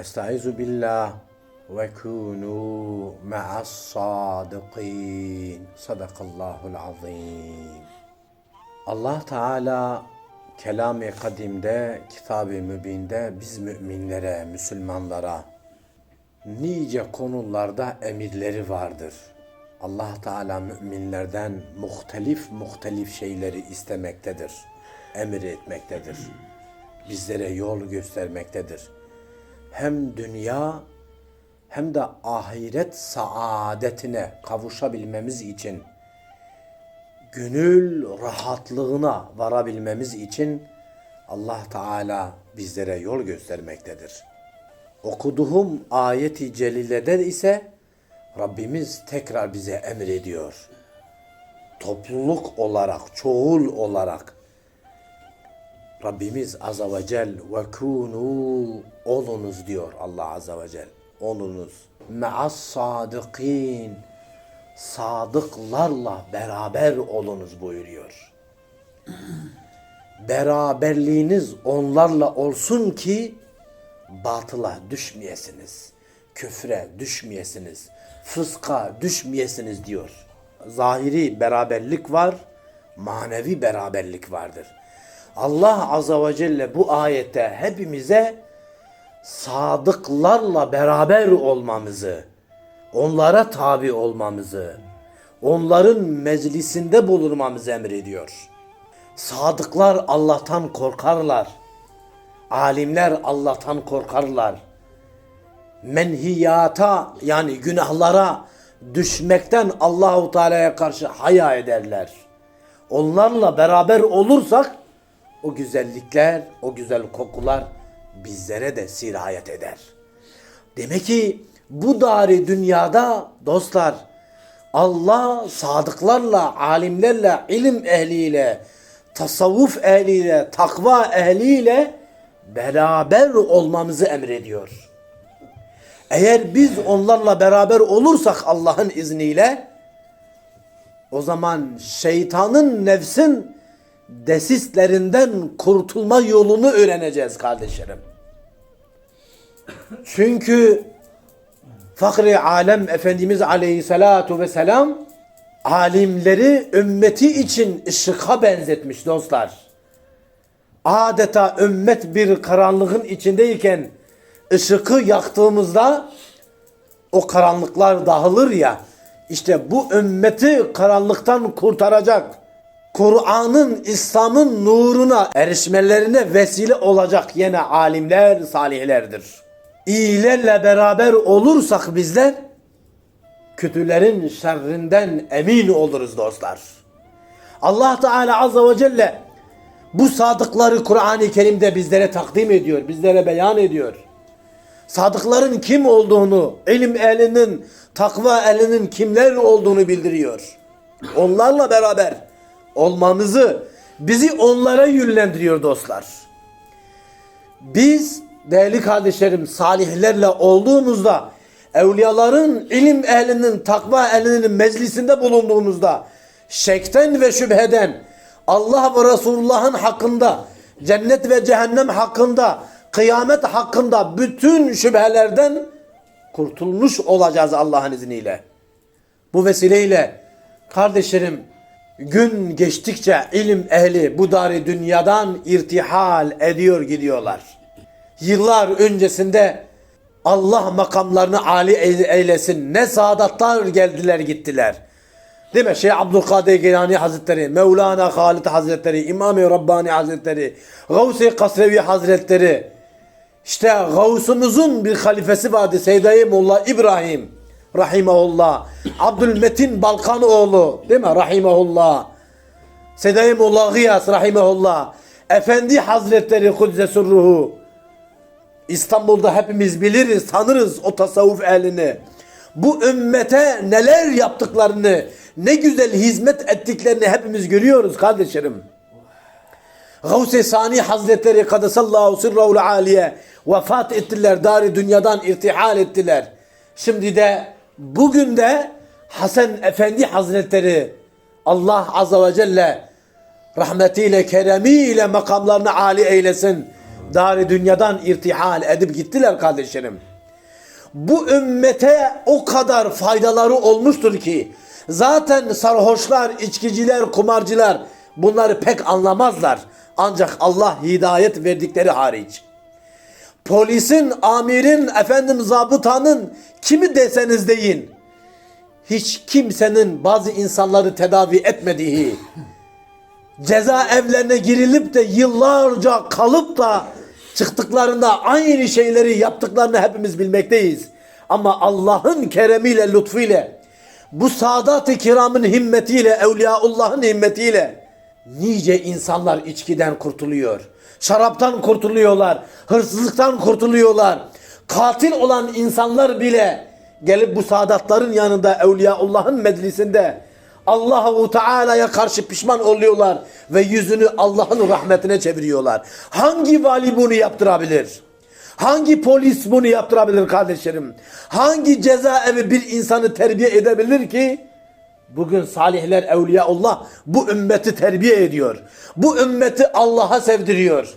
Estaizu billah ve kunu ma'as sadiqin. Sadakallahul azim. Allah Teala kelam-ı kadimde, kitab-ı mübinde biz müminlere, Müslümanlara nice konularda emirleri vardır. Allah Teala müminlerden muhtelif muhtelif şeyleri istemektedir. Emir etmektedir. Bizlere yol göstermektedir. Hem dünya hem de ahiret saadetine kavuşabilmemiz için gönül rahatlığına varabilmemiz için Allah Teala bizlere yol göstermektedir. Okuduğum ayeti celilede ise Rabbimiz tekrar bize emrediyor. Topluluk olarak, çoğul olarak Rabbimiz Azze ve Cel ve kunu olunuz diyor Allah Azze ve Cel. Olunuz. Me'as sadıkin sadıklarla beraber olunuz buyuruyor. Beraberliğiniz onlarla olsun ki batıla düşmeyesiniz. Küfre düşmeyesiniz. Fıska düşmeyesiniz diyor. Zahiri beraberlik var, manevi beraberlik vardır. Allah Azze ve Celle bu ayette hepimize sadıklarla beraber olmamızı, onlara tabi olmamızı, onların meclisinde bulunmamızı emrediyor. Sadıklar Allah'tan korkarlar. Alimler Allah'tan korkarlar. Menhiyata yani günahlara düşmekten Allahu Teala'ya karşı haya ederler. Onlarla beraber olursak o güzellikler, o güzel kokular bizlere de sirayet eder. Demek ki bu dari dünyada dostlar Allah sadıklarla, alimlerle, ilim ehliyle, tasavvuf ehliyle, takva ehliyle beraber olmamızı emrediyor. Eğer biz onlarla beraber olursak Allah'ın izniyle o zaman şeytanın nefsin desislerinden kurtulma yolunu öğreneceğiz kardeşlerim. Çünkü Fakri Alem Efendimiz Aleyhisselatu Vesselam alimleri ümmeti için ışıka benzetmiş dostlar. Adeta ümmet bir karanlığın içindeyken ışıkı yaktığımızda o karanlıklar dağılır ya. İşte bu ümmeti karanlıktan kurtaracak. Kur'an'ın, İslam'ın nuruna erişmelerine vesile olacak yine alimler, salihlerdir. İyilerle beraber olursak bizler kötülerin şerrinden emin oluruz dostlar. Allah Teala Azze ve Celle bu sadıkları Kur'an-ı Kerim'de bizlere takdim ediyor, bizlere beyan ediyor. Sadıkların kim olduğunu, ilim ehlinin, takva ehlinin kimler olduğunu bildiriyor. Onlarla beraber olmamızı bizi onlara yönlendiriyor dostlar. Biz değerli kardeşlerim salihlerle olduğumuzda evliyaların ilim ehlinin takva ehlinin meclisinde bulunduğumuzda şekten ve şüpheden Allah ve Resulullah'ın hakkında cennet ve cehennem hakkında kıyamet hakkında bütün şüphelerden kurtulmuş olacağız Allah'ın izniyle. Bu vesileyle kardeşlerim gün geçtikçe ilim ehli bu dari dünyadan irtihal ediyor gidiyorlar. Yıllar öncesinde Allah makamlarını âli eylesin. Ne saadatlar geldiler gittiler. Değil mi? Şeyh Abdülkadir Geylani Hazretleri, Mevlana Halid Hazretleri, İmam-ı Rabbani Hazretleri, Gavs-ı Kasrevi Hazretleri. İşte Gavs'umuzun bir halifesi vardı. Seydayi Molla İbrahim Rahimahullah. Abdülmetin Balkanoğlu değil mi? Rahimahullah. Seydayi Molla Gıyas Rahimahullah. Efendi Hazretleri Kudüs'e ruhu. İstanbul'da hepimiz biliriz, tanırız o tasavvuf ehlini. Bu ümmete neler yaptıklarını, ne güzel hizmet ettiklerini hepimiz görüyoruz kardeşlerim. Gavs-ı Sani Hazretleri Kadesallahu sirrahul aliye vefat ettiler, dari dünyadan irtihal ettiler. Şimdi de bugün de Hasan Efendi Hazretleri Allah Azze ve Celle rahmetiyle, keremiyle makamlarını âli eylesin. Dari dünyadan irtihal edip gittiler kardeşlerim. Bu ümmete o kadar faydaları olmuştur ki zaten sarhoşlar, içkiciler, kumarcılar bunları pek anlamazlar. Ancak Allah hidayet verdikleri hariç. Polisin, amirin, efendim zabıtanın kimi deseniz deyin. Hiç kimsenin bazı insanları tedavi etmediği, cezaevlerine girilip de yıllarca kalıp da çıktıklarında aynı şeyleri yaptıklarını hepimiz bilmekteyiz. Ama Allah'ın keremiyle, lütfuyla, bu saadat-ı kiramın himmetiyle, Evliyaullah'ın himmetiyle nice insanlar içkiden kurtuluyor. Şaraptan kurtuluyorlar, hırsızlıktan kurtuluyorlar. Katil olan insanlar bile gelip bu saadatların yanında Evliyaullah'ın meclisinde Allahu Teala'ya karşı pişman oluyorlar ve yüzünü Allah'ın rahmetine çeviriyorlar. Hangi vali bunu yaptırabilir? Hangi polis bunu yaptırabilir kardeşlerim? Hangi cezaevi bir insanı terbiye edebilir ki? Bugün salihler, evliyaullah bu ümmeti terbiye ediyor. Bu ümmeti Allah'a sevdiriyor.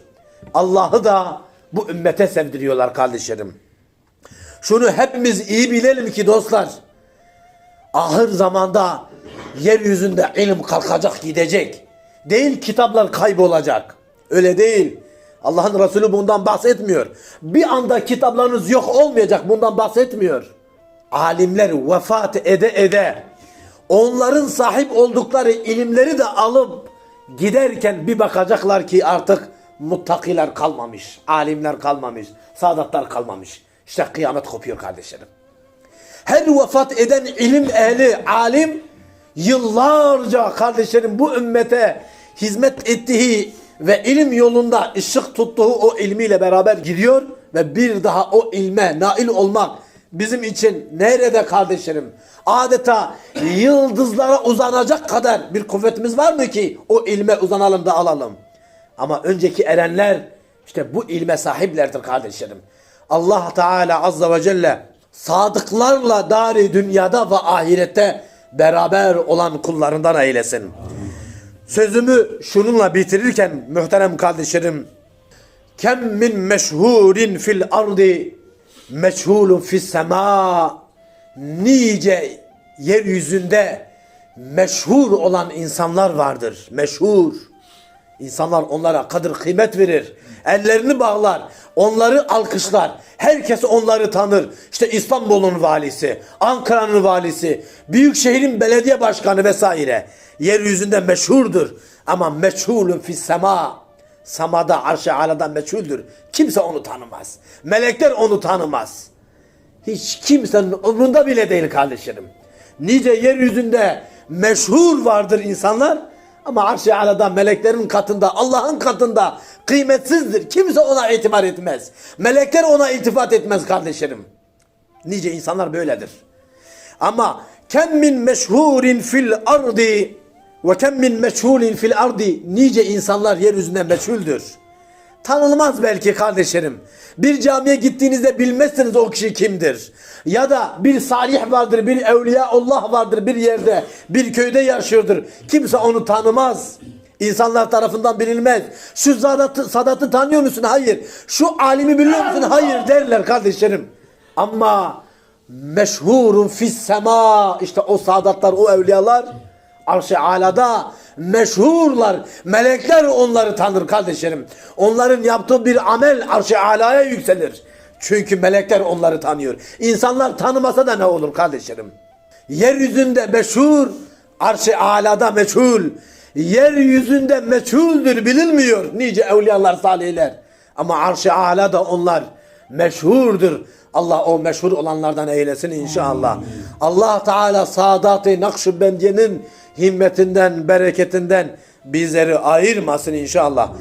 Allah'ı da bu ümmete sevdiriyorlar kardeşlerim. Şunu hepimiz iyi bilelim ki dostlar. Ahır zamanda yeryüzünde ilim kalkacak gidecek. Değil kitaplar kaybolacak. Öyle değil. Allah'ın Resulü bundan bahsetmiyor. Bir anda kitaplarınız yok olmayacak bundan bahsetmiyor. Alimler vefat ede ede onların sahip oldukları ilimleri de alıp giderken bir bakacaklar ki artık muttakiler kalmamış, alimler kalmamış, saadatlar kalmamış. İşte kıyamet kopuyor kardeşlerim. Her vefat eden ilim ehli, alim yıllarca kardeşlerim bu ümmete hizmet ettiği ve ilim yolunda ışık tuttuğu o ilmiyle beraber gidiyor ve bir daha o ilme nail olmak bizim için nerede kardeşlerim? Adeta yıldızlara uzanacak kadar bir kuvvetimiz var mı ki o ilme uzanalım da alalım? Ama önceki erenler işte bu ilme sahiplerdir kardeşlerim. Allah Teala Azza ve Celle sadıklarla dari dünyada ve ahirette beraber olan kullarından eylesin. Sözümü şununla bitirirken muhterem kardeşlerim kem min meşhurin fil ardi meçhulun fis sema nice yeryüzünde meşhur olan insanlar vardır. Meşhur. İnsanlar onlara kadir kıymet verir. Ellerini bağlar. Onları alkışlar. Herkes onları tanır. İşte İstanbul'un valisi, Ankara'nın valisi, büyükşehirin belediye başkanı vesaire. Yeryüzünde meşhurdur. Ama meçhulun fis sema. Samada, arş-ı alada meçhuldür. Kimse onu tanımaz. Melekler onu tanımaz. Hiç kimsenin umrunda bile değil kardeşlerim. Nice yeryüzünde meşhur vardır insanlar ama arş-ı alada meleklerin katında Allah'ın katında kıymetsizdir. Kimse ona itibar etmez. Melekler ona iltifat etmez kardeşlerim. Nice insanlar böyledir. Ama kem min meşhurin fil ardi ve kem min meçhulin fil ardi nice insanlar yeryüzünde meçhuldür. Tanınmaz belki kardeşlerim. Bir camiye gittiğinizde bilmezsiniz o kişi kimdir. Ya da bir salih vardır, bir evliya Allah vardır bir yerde, bir köyde yaşıyordur. Kimse onu tanımaz. İnsanlar tarafından bilinmez. Şu Sadat'ı, Sadat'ı tanıyor musun? Hayır. Şu alimi biliyor musun? Hayır derler kardeşlerim. Ama meşhurun fis sema işte o sadatlar, o evliyalar arş-ı alada meşhurlar. Melekler onları tanır kardeşlerim. Onların yaptığı bir amel arş-ı alaya yükselir. Çünkü melekler onları tanıyor. İnsanlar tanımasa da ne olur kardeşlerim? Yeryüzünde meşhur, arş-ı alada meçhul. Yeryüzünde meçhuldür, bilinmiyor nice evliyalar, salihler. Ama arş-ı alada onlar meşhurdur. Allah o meşhur olanlardan eylesin inşallah. Allah Teala Sadat-ı Nakşibendiye'nin himmetinden, bereketinden bizleri ayırmasın inşallah.